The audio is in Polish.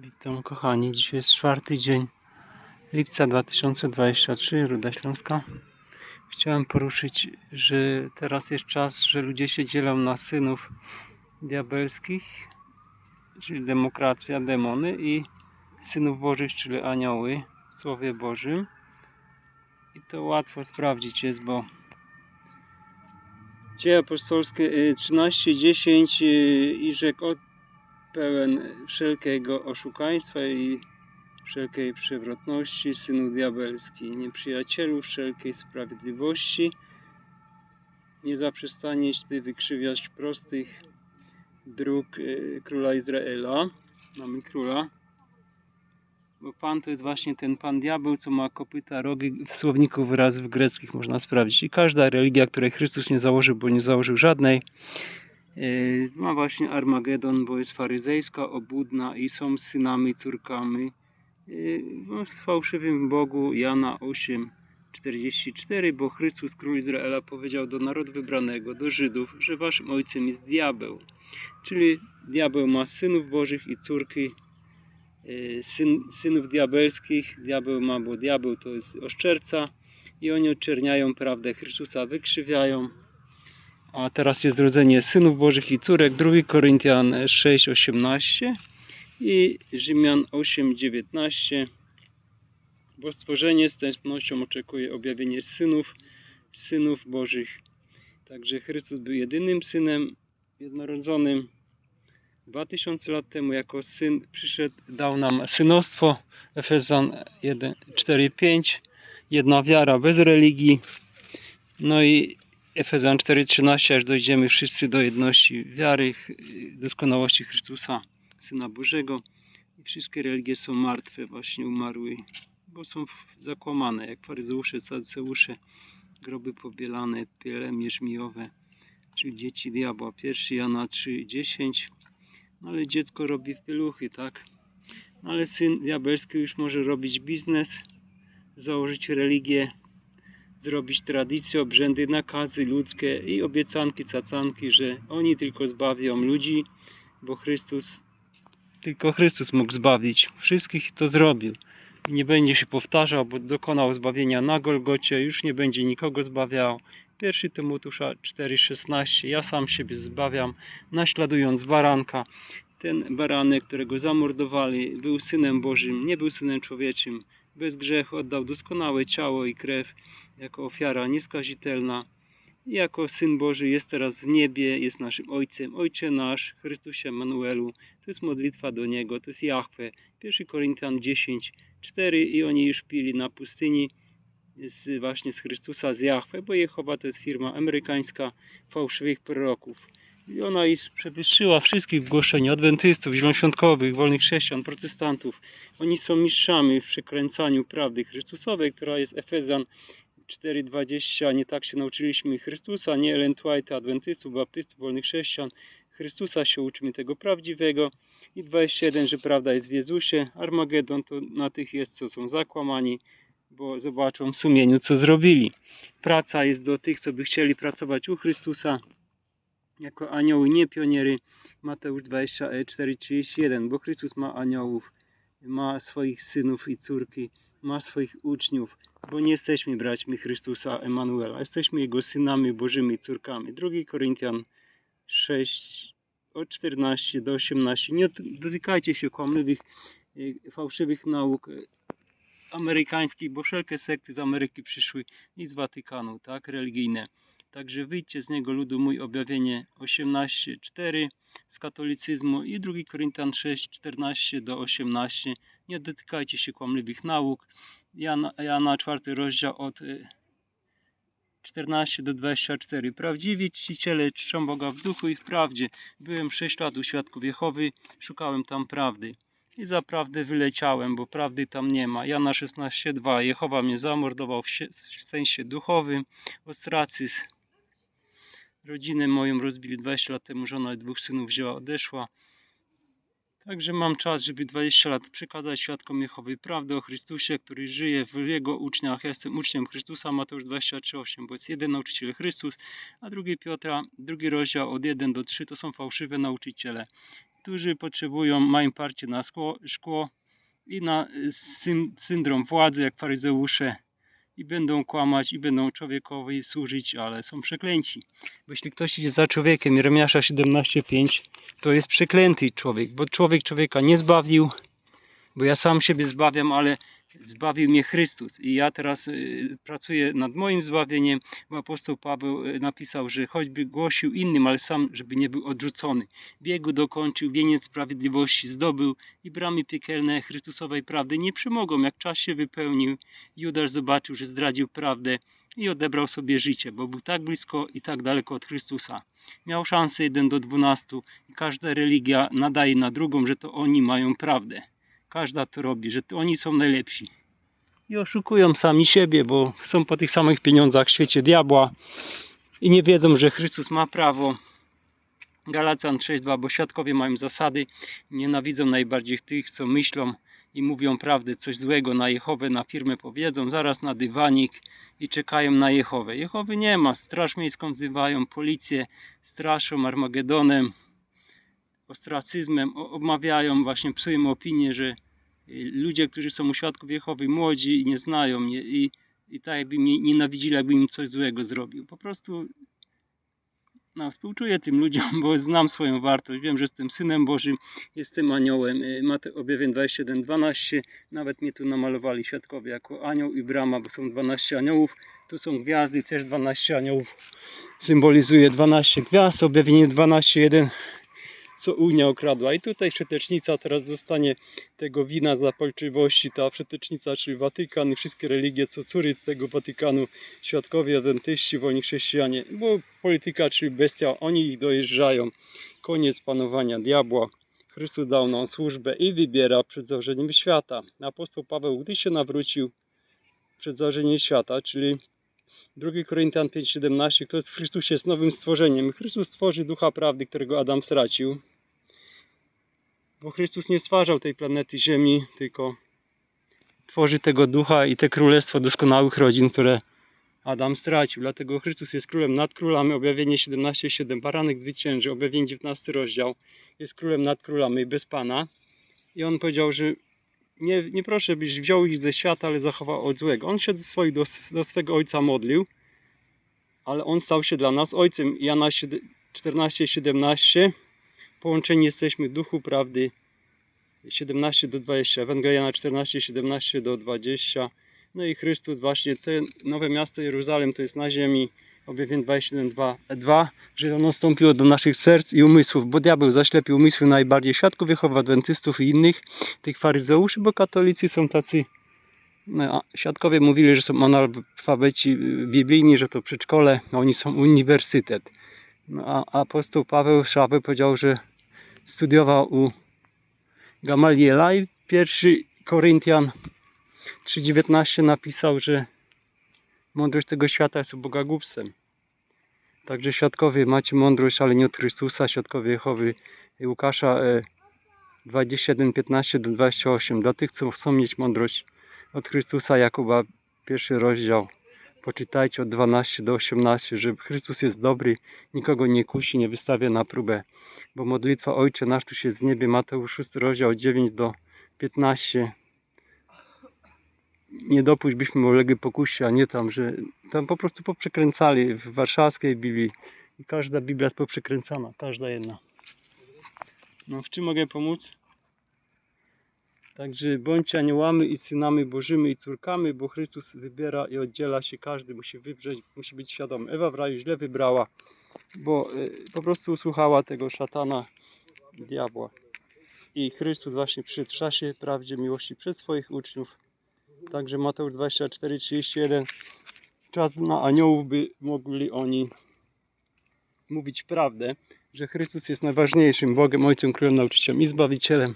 Witam kochani, dzisiaj jest czwarty dzień lipca 2023, Ruda Śląska. Chciałem poruszyć, że teraz jest czas, że ludzie się dzielą na synów diabelskich, czyli demokracja, demony i synów bożych, czyli anioły w Słowie Bożym. I to łatwo sprawdzić jest, bo Dzieje apostolskie y, 13:10 y, i rzekł pełen wszelkiego oszukaństwa i wszelkiej przewrotności, synu diabelski, nieprzyjacielu wszelkiej sprawiedliwości, nie zaprzestaniesz Ty wykrzywiać prostych dróg y, króla Izraela. Mamy króla. Bo Pan to jest właśnie ten Pan diabeł, co ma kopyta, rogi, w słowniku wyrazów greckich można sprawdzić. I każda religia, której Chrystus nie założył, bo nie założył żadnej, ma właśnie Armagedon, bo jest faryzejska, obłudna i są synami, córkami yy, no, z fałszywym Bogu Jana 8, 44, bo Chrystus, król Izraela, powiedział do narodu wybranego, do Żydów, że waszym ojcem jest diabeł. Czyli diabeł ma synów bożych i córki yy, syn, synów diabelskich. Diabeł ma, bo diabeł to jest oszczerca i oni oczerniają prawdę Chrystusa, wykrzywiają, a teraz jest rodzenie synów bożych i córek. 2 Koryntian 6:18 i Rzymian 8:19. Bo stworzenie z tęsknością oczekuje objawienie synów, synów bożych. Także Chrystus był jedynym synem jednorodzonym. 2000 lat temu jako syn przyszedł, dał nam synostwo. Efezjan 1, 4, 5. Jedna wiara bez religii. No i Efezjan 4:13, aż dojdziemy wszyscy do jedności wiary, ch- doskonałości Chrystusa, Syna Bożego. I wszystkie religie są martwe, właśnie umarły, bo są zakłamane, jak faryzeusze, saduceusze, groby pobielane, piele mierzmijowe, czyli dzieci diabła. 1 Jana 3:10. No ale dziecko robi w pieluchy, tak? No ale syn diabelski już może robić biznes, założyć religię, zrobić tradycje, obrzędy, nakazy ludzkie i obiecanki, cacanki, że oni tylko zbawią ludzi, bo Chrystus, tylko Chrystus mógł zbawić. Wszystkich to zrobił. I nie będzie się powtarzał, bo dokonał zbawienia na Golgocie, już nie będzie nikogo zbawiał. 1 Tymoteusza 4,16 Ja sam siebie zbawiam, naśladując baranka. Ten baranek, którego zamordowali, był synem Bożym, nie był synem człowieczym. Bez grzechu oddał doskonałe ciało i krew jako ofiara nieskazitelna. I jako Syn Boży jest teraz w niebie, jest naszym Ojcem. Ojcze nasz, Chrystusie Emanuelu. To jest modlitwa do Niego, to jest Jahwe. 1 Koryntian 10, 4 i oni już pili na pustyni z, właśnie z Chrystusa, z Jahwe, bo Jehowa to jest firma amerykańska fałszywych proroków. I ona przewyższyła wszystkich w głoszeniu adwentystów, zielonoświątkowych, wolnych chrześcijan, protestantów. Oni są mistrzami w przekręcaniu prawdy Chrystusowej, która jest Efezjan 4,20. Nie tak się nauczyliśmy Chrystusa, nie Ellen White, adwentystów, baptystów, wolnych chrześcijan. Chrystusa się uczymy tego prawdziwego. I 21, że prawda jest w Jezusie. Armagedon to na tych jest, co są zakłamani, bo zobaczą w sumieniu, co zrobili. Praca jest do tych, co by chcieli pracować u Chrystusa jako anioły, nie pioniery. Mateusz 24:31, bo Chrystus ma aniołów, ma swoich synów i córki, ma swoich uczniów, bo nie jesteśmy braćmi Chrystusa Emanuela, jesteśmy Jego synami Bożymi córkami. 2 Koryntian 6 od 14 do 18. Nie dotykajcie się kłamliwych, y, fałszywych nauk y, amerykańskich, bo wszelkie sekty z Ameryki przyszły i z Watykanu, tak, religijne. Także wyjdźcie z niego ludu mój objawienie 18:4 z katolicyzmu i 2 Koryntian 6:14 do 18. Nie dotykajcie się kłamliwych nauk. Jana, Jana 4 rozdział od y, 14 do 24. Prawdziwi czciciele czczą Boga w duchu i w prawdzie. Byłem 6 lat u świadków Jehowy, szukałem tam prawdy. I za prawdę wyleciałem, bo prawdy tam nie ma. Jana 16:2. Jehowa mnie zamordował w sensie duchowym. Ostracyzm. Rodzinę moją rozbili 20 lat temu, żona i dwóch synów wzięła, odeszła. Także mam czas, żeby 20 lat przekazać świadkom Jehowy prawdę o Chrystusie, który żyje w Jego uczniach. Ja jestem uczniem Chrystusa, Mateusz 23,8, bo jest jeden nauczyciel Chrystus, a drugi Piotra, drugi rozdział od 1 do 3 to są fałszywe nauczyciele. Niektórzy potrzebują, mają parcie na szkło, szkło i na y, syn, syndrom władzy, jak faryzeusze, i będą kłamać, i będą człowiekowi służyć, ale są przeklęci. Bo jeśli ktoś idzie za człowiekiem, Jeremiasza 17,5, to jest przeklęty człowiek, bo człowiek człowieka nie zbawił, bo ja sam siebie zbawiam, ale zbawił mnie Chrystus i ja teraz y, pracuję nad moim zbawieniem, apostoł Paweł y, napisał, że choćby głosił innym, ale sam, żeby nie był odrzucony. Biegu dokończył, wieniec sprawiedliwości zdobył i bramy piekielne Chrystusowej prawdy nie przemogą. Jak czas się wypełnił, Judasz zobaczył, że zdradził prawdę i odebrał sobie życie, bo był tak blisko i tak daleko od Chrystusa. Miał szansę 1 do 12 i każda religia nadaje na drugą, że to oni mają prawdę. Każda to robi, że oni są najlepsi. I oszukują sami siebie, bo są po tych samych pieniądzach w świecie diabła i nie wiedzą, że Chrystus ma prawo. Galacjan 6.2, bo świadkowie mają zasady, nienawidzą najbardziej tych, co myślą i mówią prawdę, coś złego na Jehowę, na firmę powiedzą, zaraz na dywanik i czekają na Jehowę. Jehowy nie ma, straż miejską wzywają, policję straszą Armagedonem, ostracyzmem, obmawiają, właśnie psują opinię, że y, ludzie, którzy są u świadków Jehowy, młodzi i nie znają mnie i, i tak jakby mnie nienawidzili, jakby im coś złego zrobił. Po prostu no, współczuję tym ludziom, bo znam swoją wartość. Wiem, że jestem synem Bożym, jestem aniołem. Mate objawień 21, 12. Nawet mnie tu namalowali świadkowie jako anioł i brama, bo są 12 aniołów. Tu są gwiazdy, też 12 aniołów. Symbolizuje 12 gwiazd. Objawienie 12, 1 co Unia okradła. I tutaj wszetecznica teraz dostanie tego wina zapalczywości. Ta wszetecznica, czyli Watykan i wszystkie religie, co córy tego Watykanu, świadkowie, adwentyści, wolni chrześcijanie. Bo polityka, czyli bestia, oni ich dojeżdżają. Koniec panowania diabła. Chrystus dał nam służbę i wybiera przed założeniem świata. Apostoł Paweł, gdy się nawrócił przed założeniem świata, czyli 2 Koryntian 5,17 Kto jest w Chrystusie jest nowym stworzeniem. Chrystus stworzy ducha prawdy, którego Adam stracił. Bo Chrystus nie stwarzał tej planety Ziemi, tylko tworzy tego ducha i te królestwo doskonałych rodzin, które Adam stracił. Dlatego Chrystus jest królem nad królami. Objawienie 17,7 Baranek zwycięży. Objawienie 19 rozdział. Jest królem nad królami bez Pana. I on powiedział, że nie, nie proszę, byś wziął ich ze świata, ale zachował od złego. On się do, swoich, do, do swego ojca modlił, ale on stał się dla nas ojcem. Jana 14:17 Połączeni jesteśmy w duchu prawdy 17 do 20, Ewangelia 14, 17 do 20. No i Chrystus właśnie, te nowe miasto Jeruzalem to jest na ziemi, objawień 27, 2, 2, że ono wstąpiło do naszych serc i umysłów, bo diabeł zaślepił umysły najbardziej świadków Jehowy, adwentystów i innych, tych faryzeuszy, bo katolicy są tacy, no, świadkowie mówili, że są analfabeci biblijni, że to przedszkole, a oni są uniwersytet. No, a apostoł Paweł Szawy powiedział, że studiował u Gamaliela i pierwszy Koryntian 3,19 napisał, że mądrość tego świata jest u Boga głupstwem. Także świadkowie macie mądrość, ale nie od Chrystusa. Świadkowie Jehowy Łukasza e, 21, 15 do 28. Dla tych, co chcą mieć mądrość od Chrystusa, Jakuba, pierwszy rozdział. Poczytajcie od 12 do 18, że Chrystus jest dobry, nikogo nie kusi, nie wystawia na próbę. Bo modlitwa Ojcze nasz tu się z niebie, Mateusz 6 rozdział 9 do 15. Nie dopuść byśmy ulegli pokusie, a nie tam, że tam po prostu poprzekręcali w warszawskiej Biblii. I każda Biblia jest poprzekręcana, każda jedna. No w czym mogę pomóc? Także bądźcie aniołami i synami Bożymi i córkami, bo Chrystus wybiera i oddziela się, każdy musi wybrzeć, musi być świadomy. Ewa w raju źle wybrała, bo y, po prostu słuchała tego szatana, diabła. I Chrystus właśnie przyszedł w czasie prawdzie miłości przez swoich uczniów. Także Mateusz 24, 31 czas na aniołów, by mogli oni mówić prawdę, że Chrystus jest najważniejszym Bogiem, Ojcem, Królem, Nauczycielem i Zbawicielem.